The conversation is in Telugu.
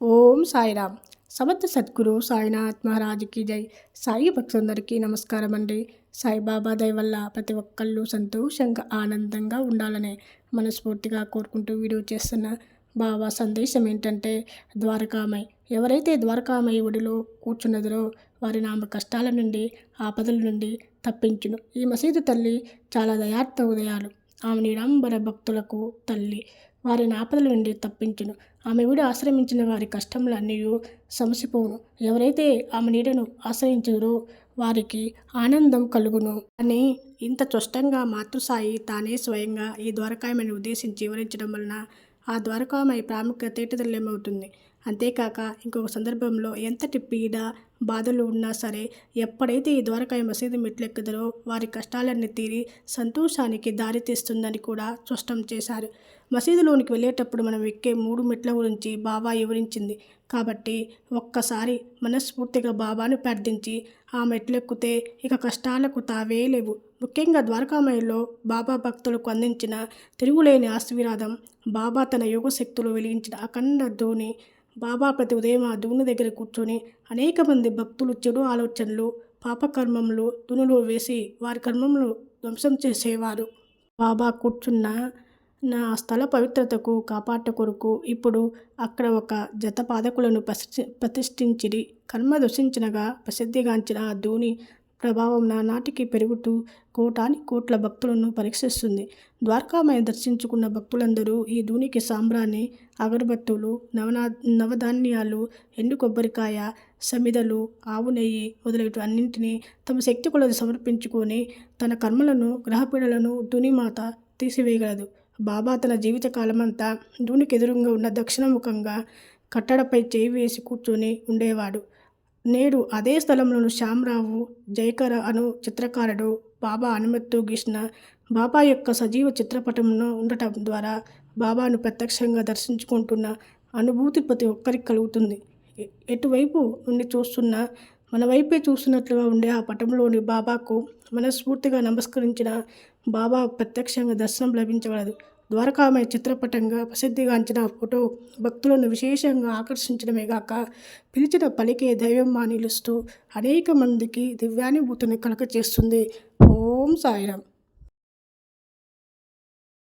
ఓం సాయిరామ్. సమర్థ సద్గురు సాయినాథ్ మహారాజుకి జై. సాయి భక్తులందరికీ నమస్కారం అండి. సాయిబాబా దయ వల్ల ప్రతి ఒక్కళ్ళు సంతోషంగా ఆనందంగా ఉండాలని మనస్ఫూర్తిగా కోరుకుంటూ వీడియో చేస్తున్న బాబా సందేశం ఏంటంటే ద్వారకామై. ఎవరైతే ద్వారకామై ఒడిలో కూర్చున్నదో వారి నామ కష్టాల నుండి ఆపదల నుండి తప్పించును. ఈ మసీదు తల్లి చాలా దయార్థ ఉదయాలు. ఆమె నిరంబర భక్తులకు తల్లి. వారి ఆపదల నుండి తప్పించును. ఆమె విడి ఆశ్రమించిన వారి కష్టములన్నీ సమసిపోను ఎవరైతే ఆమె నీడను ఆశ్రయించారో వారికి ఆనందం కలుగును. అని ఇంత స్పష్టంగా మాతృసాయి తానే స్వయంగా ఈ ద్వారకాయమని ఉద్దేశించి వివరించడం వలన ఆ ద్వారకామయ ప్రాముఖ్యత తేటతెల్లేమవుతుంది అంతేకాక ఇంకొక సందర్భంలో ఎంతటి పీడ బాధలు ఉన్నా సరే ఎప్పుడైతే ఈ ద్వారకాయ మసీదు మెట్లెక్కుదరో వారి కష్టాలన్నీ తీరి సంతోషానికి దారితీస్తుందని కూడా స్పష్టం చేశారు. మసీదులోనికి వెళ్ళేటప్పుడు మనం ఎక్కే మూడు మెట్ల గురించి బాబా వివరించింది. కాబట్టి ఒక్కసారి మనస్ఫూర్తిగా బాబాను ప్రార్థించి ఆ మెట్లెక్కితే ఇక కష్టాలకు తావే లేవు. ముఖ్యంగా ద్వారకామయంలో బాబా భక్తులకు అందించిన తిరుగులేని ఆశీర్వాదం బాబా తన యోగ శక్తులు వెలిగించిన అఖండ ధోని బాబా ప్రతి ఉదయం ఆ దూని దగ్గర కూర్చొని అనేక మంది భక్తులు చెడు ఆలోచనలు పాపకర్మములు దునులు వేసి వారి కర్మములు ధ్వంసం చేసేవారు. బాబా కూర్చున్న నా స్థల పవిత్రతకు కాపాట కొరకు ఇప్పుడు అక్కడ ఒక జత పాదకులను ప్రతిష్ఠించిరి. కర్మ దూషించినగా ప్రసిద్ధిగాంచిన ఆ ధూని ప్రభావం నానాటికి పెరుగుతూ కోటాని కోట్ల భక్తులను పరీక్షిస్తుంది. ద్వారకామయ దర్శించుకున్న భక్తులందరూ ఈ ధూనికి సాంబ్రాన్ని అగరబత్తులు నవనా నవధాన్యాలు ఎండు కొబ్బరికాయ సమిదలు ఆవు నెయ్యి మొదలైన అన్నింటినీ తమ శక్తి కొలది సమర్పించుకొని తన కర్మలను గ్రహపీడలను ధునిమాత తీసివేయగలదు. బాబా తన జీవిత కాలమంతా ధూనికి ఎదురుగా ఉన్న దక్షిణముఖంగా కట్టడపై చేయి వేసి కూర్చొని ఉండేవాడు. నేడు అదే స్థలంలోను శ్యామరావు జయకర అను చిత్రకారుడు బాబా అనుమతితో గీసిన బాబా యొక్క సజీవ చిత్రపటంలో ఉండటం ద్వారా బాబాను ప్రత్యక్షంగా దర్శించుకుంటున్న అనుభూతి ప్రతి ఒక్కరికి కలుగుతుంది. ఎటువైపు నుండి చూస్తున్నా మన వైపే చూస్తున్నట్లుగా ఉండే ఆ పటంలోని బాబాకు మనస్ఫూర్తిగా నమస్కరించిన బాబా ప్రత్యక్షంగా దర్శనం లభించగలదు. ద్వారకామయ చిత్రపటంగా ప్రసిద్ధిగాంచిన ఫోటో భక్తులను విశేషంగా ఆకర్షించడమే గాక పిలిచిన పలికే దైవం నిలుస్తూ అనేక మందికి దివ్యానుభూతిని కలగచేస్తుంది ఓం సాయిరామ్.